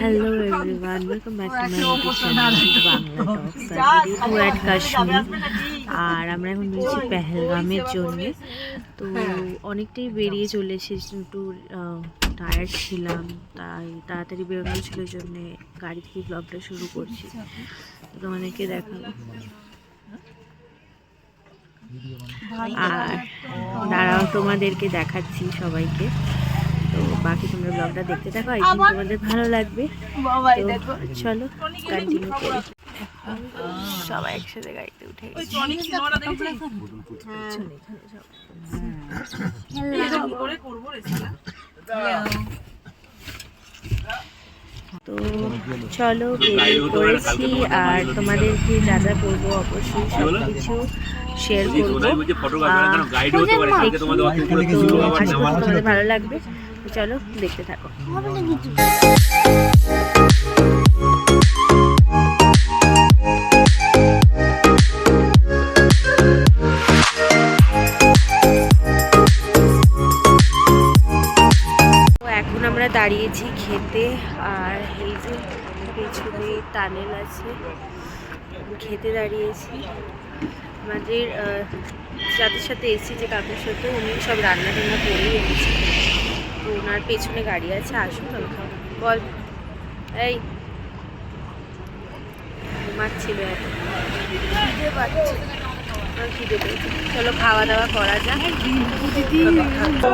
Hello everyone welcome back to my Bangla Kashmir আর আমরা এখন নিয়েছি পেহেলগামের জন্য। তো অনেকটাই বেরিয়ে চলে এসেছি একটু টায়ার্ড ছিলাম তাই তাড়াতাড়ি বেরোনো ছিল জন্য গাড়ি থেকে ব্লগটা শুরু করছি। তো তোমাদেরকে দেখাবো। আর দাঁড়াও তোমাদেরকে দেখাচ্ছি সবাইকে। বাকি তোমরা ব্লগটা দেখতে থাকো আই থিঙ্ক তোমাদের ভালো লাগবে। তো চলো কন্টিনিউ করি। সবাই একসাথে গাড়িতে উঠে। তো চলো বেরিয়ে পড়েছি আর তোমাদেরকে যা যা করব অবশ্যই সব কিছু শেয়ার করব। হতে পারে কালকে তোমাদের ভালো লাগবে। চলো দেখতে থাকো। তো এখন আমরা দাঁড়িয়েছি খেতে আর এই যে পেছনে টানেল আছে। খেতে দাঁড়িয়েছি। আমাদের যাদের সাথে এসেছি যে কাকুর সাথে উনি সব রান্না টান্না করেই এনেছে। ওনার পেছনে গাড়ি আছে আসুন খাব বল। এই। ঘুমাচ্ছিল চলো খাওয়া দাওয়া করা যাক। তো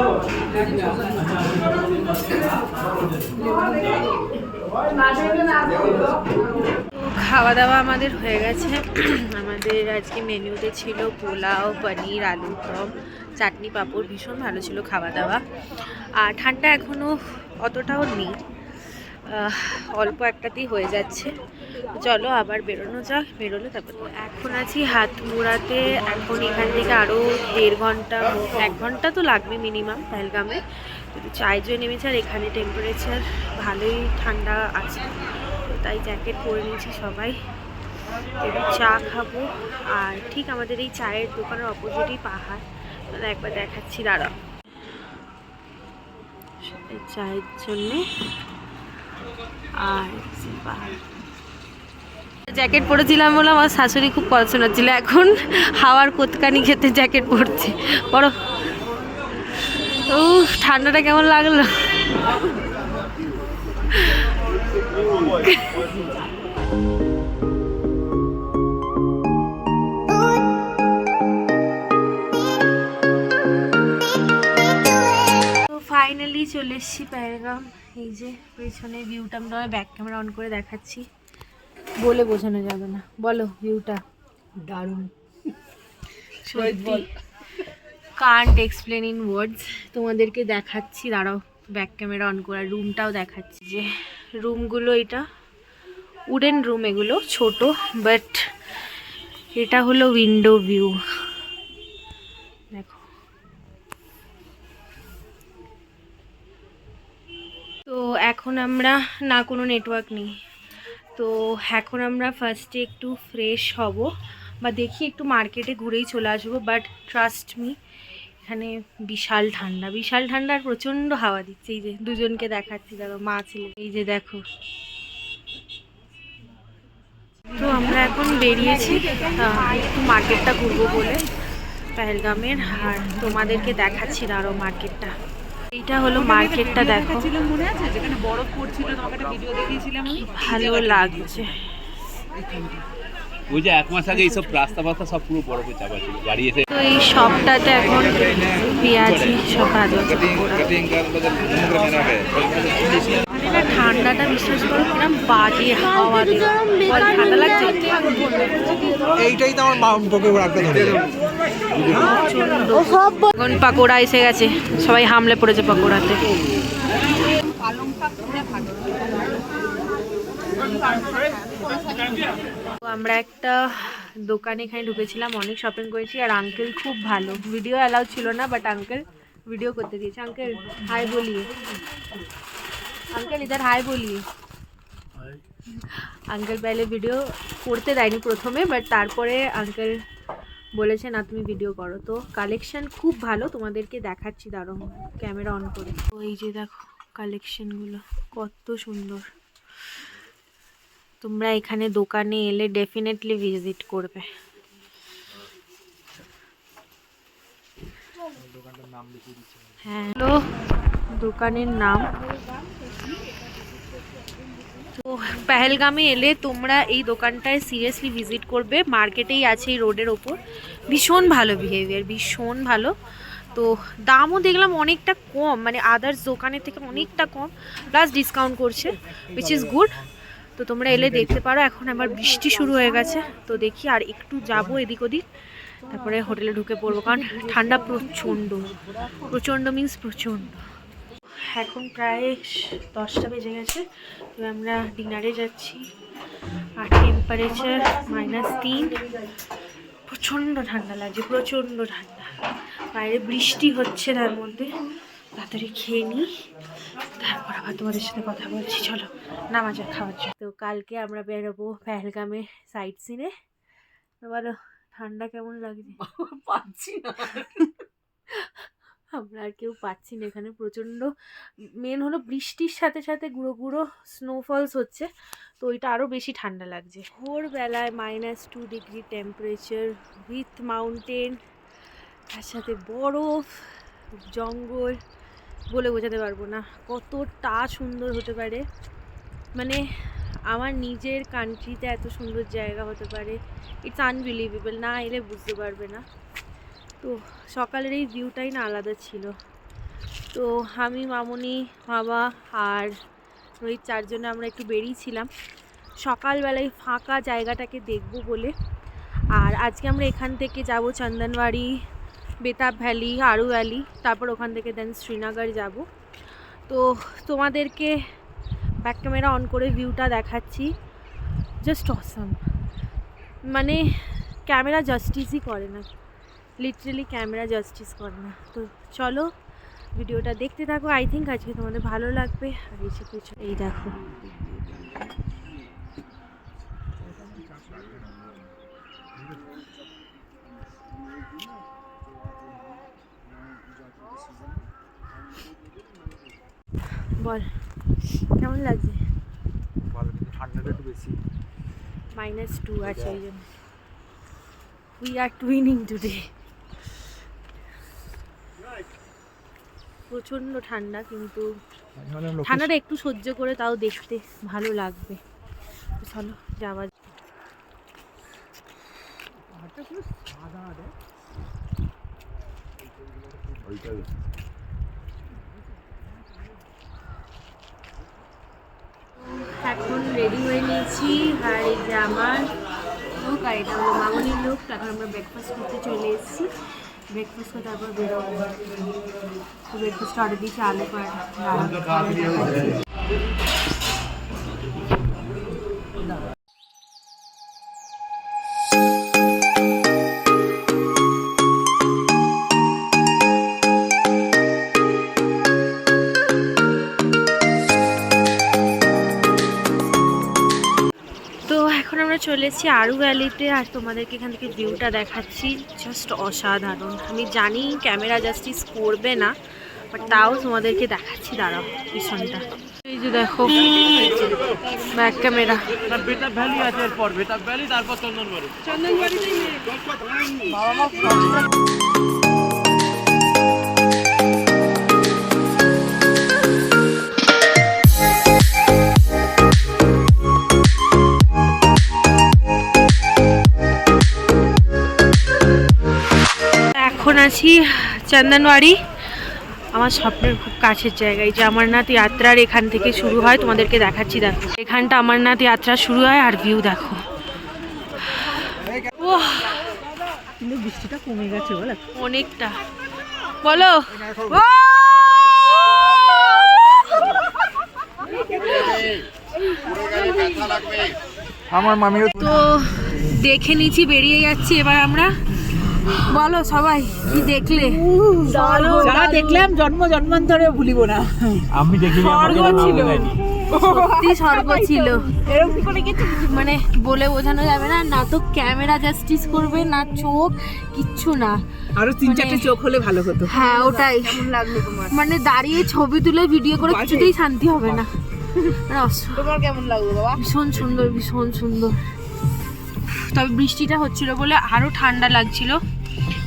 খাওয়া দাওয়া আমাদের হয়ে গেছে। আমাদের আজকে মেনুতে ছিল পোলাও, পনির, আলুর দম, চাটনি, পাঁপড়, ভীষণ ভালো ছিল খাওয়া দাওয়া আর ঠান্ডা এখনও অতটাও নেই। অল্প একটাতেই হয়ে যাচ্ছে। চলো আবার বেরোনো যাক, বেরোলে তারপর এখন আছি হাত মোড়াতে এখন এখান থেকে আরও দেড় ঘণ্টা এক ঘণ্টা তো লাগবে মিনিমাম পেহেলগামে। চাই জন্য নেমেছে আর এখানে টেম্পারেচার ভালোই ঠান্ডা আছে। তাই জ্যাকেট পরে নিয়েছি সবাই। চা খাব। আর ঠিক আমাদের এই চায়ের দোকানের অপোজিটই পাহাড়। মানে একবার দেখাচ্ছি দাঁড়া চায়ের জন্যে। আর জ্যাকেট পরেছিলাম বলে আমার শাশুড়ি খুব পছন্দ ছিল। এখন হাওয়ার কোতকানি খেতে জ্যাকেট পরছে। বড় ও ঠান্ডাটা কেমন লাগল? ফাইনালি চলে এসেছি প্যারাগ্রাম এই যে পেছনে ভিউটা আমরা ব্যাক ক্যামেরা অন করে দেখাচ্ছি। বলে বোঝানো যাবে না। বলো ভিউটা দারুণ। সত্যি। কান্ট এক্সপ্লেন ইন ওয়ার্ডস তোমাদেরকে দেখাচ্ছি দাঁড়াও ব্যাক ক্যামেরা অন করা রুমটাও দেখাচ্ছি যে রুমগুলো এটা উডেন রুম এগুলো, ছোট বাট এটা হলো উইন্ডো ভিউ দেখো। তো এখন আমরা, না, কোনো নেটওয়ার্ক নেই। তো এখন আমরা ফার্স্টে একটু ফ্রেশ হব, বা দেখি একটু মার্কেটে ঘুরেই চলে আসব বাট ট্রাস্ট মি এখানে বিশাল ঠান্ডা বিশাল ঠান্ডা আর প্রচণ্ড হাওয়া দিচ্ছে। এই যে দুজনকে দেখাচ্ছি, দেখো, মা ছেলে। এই যে দেখো। তো আমরা এখন বেরিয়েছি একটু মার্কেটটা ঘুরবো বলে পেহেলগামের, আর তোমাদেরকে দেখাচ্ছি আরও মার্কেটটা। এইটা হলো মার্কেটটা, দেখো। ভালো লাগছে। ওই যে এক মাস আগে এইসব রাস্তা ফাস্তা সব পুরো বরফে চাপা ছিল গাড়ি এসে তো এই শপটাতে এখন পেঁয়াজি সব ভাজা ঠান্ডাটা বিশ্বাস করো কিরম বাজে হাওয়া দিল ঠান্ডা লাগছে? এইটাই তো আমার রাখতে ধরে। এখন পাকোড়া এসে গেছে। সবাই হামলে পড়েছে পাকোড়াতে। তো আমরা একটা দোকানে এখানে ঢুকেছিলাম, অনেক শপিং করেছি আর আঙ্কেল খুব ভালো। ভিডিও অ্যালাউ ছিল না বাট আঙ্কেল ভিডিও করতে দিয়েছে। আঙ্কেল হাই বলিয়ে। আঙ্কেল ইধার হাই বলিয়ে। আঙ্কেল পেলে ভিডিও করতে দেয়নি প্রথমে বাট তারপরে আঙ্কেল বলেছে, না, তুমি ভিডিও করো। তো কালেকশন খুব ভালো, তোমাদেরকে দেখাচ্ছি দাঁড়ো ক্যামেরা অন করে। তো এই যে দেখো কালেকশনগুলো কত সুন্দর। তোমরা এখানে দোকানে এলে ডেফিনেটলি ভিজিট করবে। হ্যাঁ দোকানের নাম? তো পেহেলগামে এলে তোমরা এই দোকানটায় সিরিয়াসলি ভিজিট করবে। মার্কেটেই আছে এই রোডের ওপর। ভীষণ ভালো বিহেভিয়ার ভীষণ ভালো। তো দামও দেখলাম অনেকটা কম মানে আদার্স দোকানের থেকে অনেকটা কম প্লাস ডিসকাউন্ট করছে উইচ ইজ গুড তো তোমরা এলে দেখতে পারো, এখন আবার বৃষ্টি শুরু হয়ে গেছে। তো দেখি আর একটু যাব এদিক ওদিক, তারপরে হোটেলে ঢুকে পড়ব, কারণ ঠান্ডা প্রচণ্ড প্রচণ্ড মিন্স প্রচণ্ড। এখন প্রায় দশটা বেজে গেছে, তো আমরা ডিনারে যাচ্ছি। আর টেম্পারেচার মাইনাস তিন, প্রচণ্ড ঠান্ডা লাগছে, প্রচণ্ড ঠান্ডা। বাইরে বৃষ্টি হচ্ছে তার মধ্যে। তাড়াতাড়ি খেয়ে নিই তারপর আবার তোমাদের সাথে কথা বলছি। চলো নামা যাক খাওয়ার জন্য। তো কালকে আমরা বেরোবো পেহেলগামে সাইট সিনে বলো ঠান্ডা কেমন লাগছে? পাচ্ছি না। আমরা আর কেউ পাচ্ছি না এখানে। প্রচণ্ড মেন হলো বৃষ্টির সাথে সাথে গুঁড়ো গুঁড়ো স্নোফলস হচ্ছে। তো ওইটা আরও বেশি ঠান্ডা লাগছে। ভোরবেলায় minus two degree temperature with mountain তার সাথে বরফ জঙ্গল। বলে বোঝাতে পারব না। কতটা সুন্দর হতে পারে। মানে আমার নিজের কান্ট্রিতে এত সুন্দর জায়গা হতে পারে। ইটস আনবিলিভেবল না এলে বুঝতে পারবে না। তো সকালের এই ভিউটাই না আলাদা ছিল। তো আমি, মামনি বাবা আর রোহিত চারজনে আমরা একটু বেরিয়েছিলাম। সকালবেলায় ফাঁকা জায়গাটাকে দেখব বলে। আর আজকে আমরা এখান থেকে যাব চন্দনবাড়ি বেতাব ভ্যালি আরু ভ্যালি, তারপর ওখান থেকে দেন শ্রীনগর যাব। তো তোমাদেরকে ব্যাক ক্যামেরা অন করে ভিউটা দেখাচ্ছি। জাস্ট অসাম মানে ক্যামেরা জাস্টিসই করে না। লিটারেলি ক্যামেরা জাস্টিস করে না। তো চলো ভিডিওটা দেখতে থাকো। আই থিঙ্ক আজকে তোমাদের ভালো লাগবে। আর এসে কিছু এই দেখো। বল। কেমন লাগছে? ভালো কিন্তু ঠান্ডাটা একটু বেশি। মাইনাস টু আছে ওই জন্য। উই আর টুইনিং টুডে প্রচণ্ড ঠান্ডা কিন্তু। ঠান্ডাটা একটু সহ্য করে তাও দেখতে ভালো লাগবে। চলো যাওয়া যাক। এখন রেডি হয়ে নিয়েছি। আর এই যে আমার লোক আর এটা হলো মামনির লোক এখন আমরা ব্রেকফাস্ট করতে চলে এসেছি। ব্রেকফাস্ট করে তারপর বেরোবো। ব্রেকফাস্ট অর্ডার দিয়েছি, আলু পরোটা। এখন আমরা চলে এসেছি আরু ভ্যালিতে আর তোমাদেরকে এখান থেকে ভিউটা দেখাচ্ছি। জাস্ট অসাধারণ। আমি জানি ক্যামেরা জাস্টিস করবে না বাট তাও তোমাদেরকে দেখাচ্ছি। দাঁড়াও পিছনটা। এই যে দেখো ব্যাক ক্যামেরা তারপর আছি চন্দনবাড়ি আমার স্বপ্নের খুব কাছের জায়গায়। যে অমরনাথ যাত্রার এখান থেকে শুরু হয় তোমাদেরকে দেখাচ্ছি দেখো। এখানটা অমরনাথ যাত্রা শুরু হয় আর ভিউ দেখো। কিন্তু বৃষ্টিটা কমে গেছে বলে। অনেকটা। বলো। আমার মামিও তো দেখে নিচ্ছি বেরিয়ে যাচ্ছি এবার আমরা। বলো সবাই কি দেখলে? যা দেখলাম জন্ম জন্মান্তরে ভুলিব না। আমি দেখি স্বর্গ ছিল। সত্যি স্বর্গ ছিল। এরকম করে কিছু মানে বলে বোঝানো যাবে না না তো ক্যামেরা জাস্টিস করবে না চোখ কিচ্ছু না। আরও তিন মানে- চারটে চোখ হলে ভালো হতো। হ্যাঁ ওটাই। কেমন লাগল তোমার? মানে দাঁড়িয়ে ছবি তুলে ভিডিও করে কিছুতেই শান্তি হবে না। মানে তোমার কেমন লাগল বাবা? ভীষণ সুন্দর ভীষণ সুন্দর। তবে বৃষ্টিটা হচ্ছিল বলে আরও ঠান্ডা লাগছিল।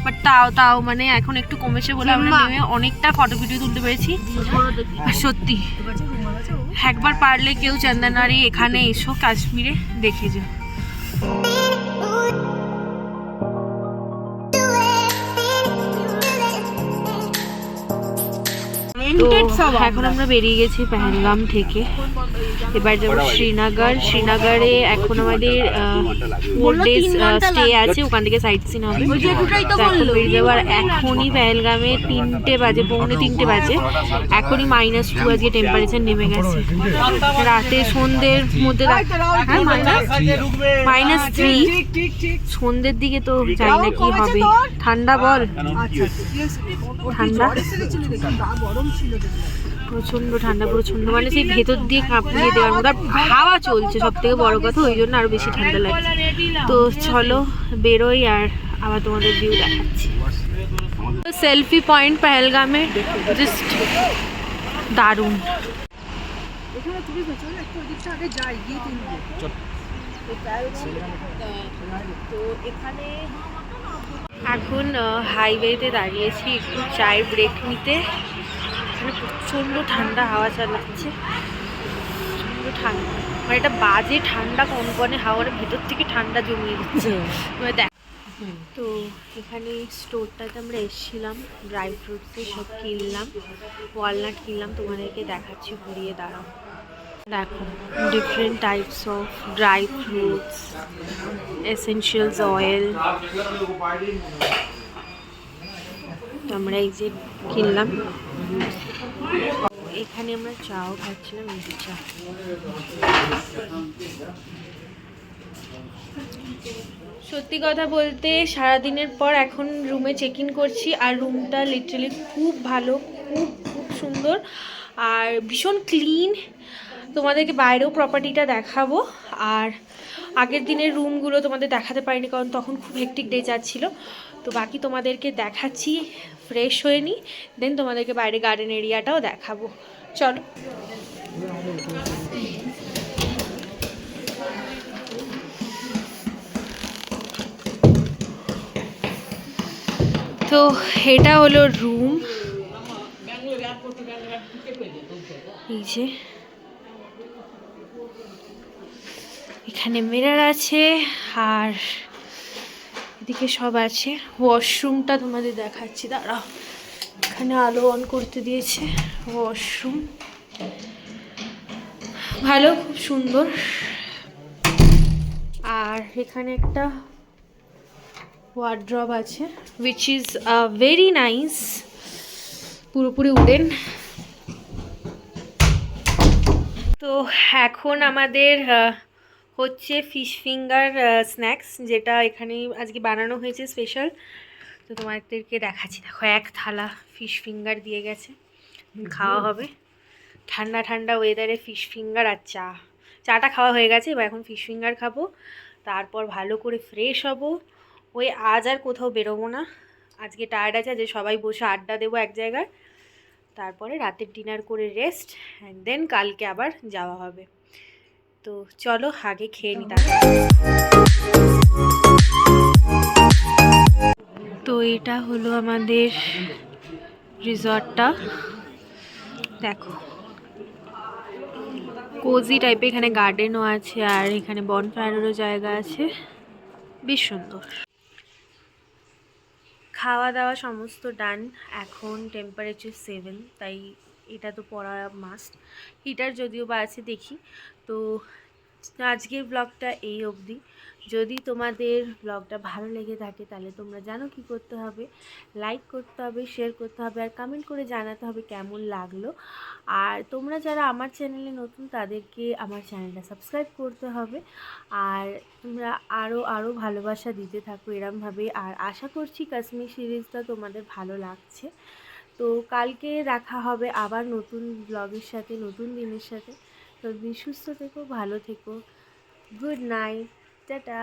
বাট তাও তাও মানে এখন একটু কমেছে বলে আমরা নেমে অনেকটা ফটো ভিডিও তুলতে পেরেছি। আর সত্যি একবার পারলে কেউ চন্দনারি এখানে এসো কাশ্মীরে দেখে যাও। তো এখন আমরা বেরিয়ে গেছি পেহেলগাম থেকে। এবার যাব শ্রীনগর। শ্রীনগরে এখন আমাদের ফোর ডেজ স্টে আছে ওখান থেকে সাইট সিন হবে। বেরিয়ে যাব আর এখনই পেহেলগামে তিনটে বাজে পৌনে তিনটে বাজে। এখনই মাইনাস টু আজকে টেম্পারেচার নেমে গেছে। রাতে সন্ধ্যের মধ্যে হ্যাঁ মাইনাস মাইনাস থ্রি সন্ধ্যের দিকে তো জানি না কি হবে। ঠান্ডা বল। ঠান্ডা? প্রচণ্ড ঠান্ডা প্রচণ্ড মানে সেই ভেতর দিয়ে কাঁপিয়ে দেওয়ার মতো। আর হাওয়া চলছে সব থেকে বড় কথা ওই জন্য আরও বেশি ঠান্ডা লাগছে। তো চলো বেরোই আর আবার তোমাদের ভিউ দেখাচ্ছি। সেলফি পয়েন্ট পেহেলগামে জাস্ট দারুণ। তো এখন হাইওয়েতে দাঁড়িয়েছি একটু চায়ের ব্রেক নিতে। মানে প্রচণ্ড ঠান্ডা হাওয়া চালাচ্ছে। প্রচণ্ড ঠান্ডা। মানে এটা বাজে ঠান্ডা কনকনে হাওয়ার ভেতর থেকে ঠান্ডা জমিয়ে দিচ্ছে। এবার দেখ। তো এখানে স্টোরটাতে আমরা এসেছিলাম ড্রাই ফ্রুটসে সব কিনলাম ওয়ালনাট কিনলাম তোমাদেরকে দেখাচ্ছি ঘুরিয়ে দাঁড়াও। দেখো different types of dry fruits essentials oil তো আমরা এই যে কিনলাম। এখানে আমরা চাও খাচ্ছিলাম যে চা। সত্যি কথা বলতে সারাদিনের পর এখন রুমে চেক ইন করছি আর রুমটা লিটারালি খুব ভালো, খুব খুব সুন্দর আর ভীষণ ক্লিন তোমাদেরকে বাইরেও প্রপার্টিটা দেখাবো আর আগের দিনের রুমগুলো তোমাদের দেখাতে পারিনি কারণ তখন খুব হেকটিক ডে যাচ্ছিল। তো বাকি তোমাদেরকে দেখাচ্ছি ফ্রেশ হয়ে নিই দেন তোমাদেরকে বাইরে গার্ডেন এরিয়াটাও দেখাবো। চলো। তো এটা হলো রুম এই যে। এখানে মিরর আছে, আর এদিকে সব আছে। ওয়াশরুমটা তোমাদের দেখাচ্ছি, দাঁড়াও। এখানে আলো অন করতে দিয়েছে ওয়াশরুম ভালো, খুব সুন্দর। আর এখানে একটা ওয়ার্ড্রব আছে উইচ ইজ ভেরি নাইস পুরোপুরি উডেন তো এখন আমাদের হচ্ছে ফিশ ফিঙ্গার স্ন্যাক্স যেটা এখানে আজকে বানানো হয়েছে স্পেশাল। তো তোমাদেরকে দেখাচ্ছি। দেখো এক থালা ফিশ ফিঙ্গার দিয়ে গেছে। খাওয়া হবে। ঠান্ডা ঠান্ডা ওয়েদারে ফিশ ফিঙ্গার আর চা। চাটা খাওয়া হয়ে গেছে এবার এখন ফিশ ফিঙ্গার খাব। তারপর ভালো করে ফ্রেশ হব। ওই আজ আর কোথাও বেরোবো না। আজকে টায়ার্ড আছে যে সবাই বসে আড্ডা দেবো এক জায়গায়। তারপরে রাতের ডিনার করে রেস্ট অ্যান্ড দেন কালকে আবার যাওয়া হবে। তো চলো আগে খেয়ে নি তো এটা হলো আমাদের রিসর্টটা। দেখো। কোজি টাইপের এখানে গার্ডেনও আছে আর এখানে বনফায়ারেরও জায়গা আছে। বেশ সুন্দর। খাওয়া দাওয়া সমস্ত ডান এখন টেম্পারেচার সেভেন তাই এটা তো পড়া মাস্ট হিটার যদিও বা আছে দেখি। তো আজকের ব্লগটা এই অবধি। যদি তোমাদের ব্লগটা ভালো লেগে থাকে, তাহলে তোমরা জানো কি করতে হবে। লাইক করতে হবে শেয়ার করতে হবে, আর কমেন্ট করে জানাতে হবে কেমন লাগল। আর তোমরা যারা আমার চ্যানেলে নতুন, তাদেরকে আমার চ্যানেলটা সাবস্ক্রাইব করতে হবে। আর তোমরা আরও আরও ভালোবাসা দিতে থাকো এরমভাবে। আর আশা করছি কাশ্মীর সিরিজটা তোমাদের ভালো লাগছে। তো কালকে দেখা হবে আবার নতুন ব্লগের সাথে, নতুন দিনের সাথে। তো সুস্থ থেকো ভালো থেকো। Good night tata.